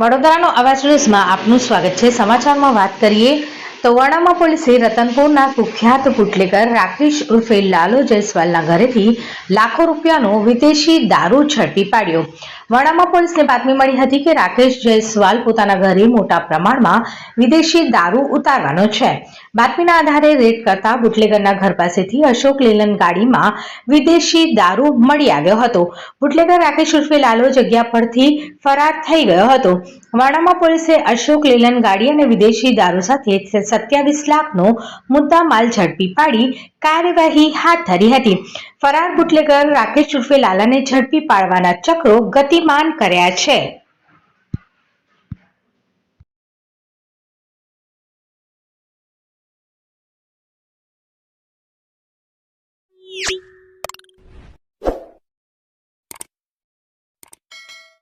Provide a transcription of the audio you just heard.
વડોદરાનો અવાજ ન્યૂઝમાં આપનું સ્વાગત છે. સમાચારમાં વાત કરીએ તો વાણામાં પોલીસે રતનપુરના કુખ્યાત બુટલેગર રાકેશ ઉર્ફે લાલો જયસ્વાલના ઘરેથી લાખો રૂપિયાનો વિદેશી દારૂ ઝડપી પાડ્યો. વડામા પોલીસને બાતમી મળી હતી કે રાકેશ જયસ્વાલ પોતાના ઘરે મોટા પ્રમાણમાં વિદેશી દારૂ ઉતારવાનો છે. બાતમીના આધારે રેડ કરતા બુટલેગરના ઘર પાસેથી અશોક લેલન ગાડીમાં વિદેશી દારૂ મળી આવ્યો હતો. બુટલેગર રાકેશ ઉર્ફે લાલો જગ્યા પરથી ફરાર થઈ ગયો હતો. વાડામાં પોલીસે અશોક લેલન ગાડી અને વિદેશી દારૂ સાથે સત્યાવીસ લાખનો મુદ્દા માલ ઝડપી પાડી કાર્યવાહી હાથ ધરી હતી. ફરાર બુટલેગર રાકેશ ઉર્ફે લાલાને ઝડપી પાડવાના ચક્રો ગતિમાન કર્યા છે.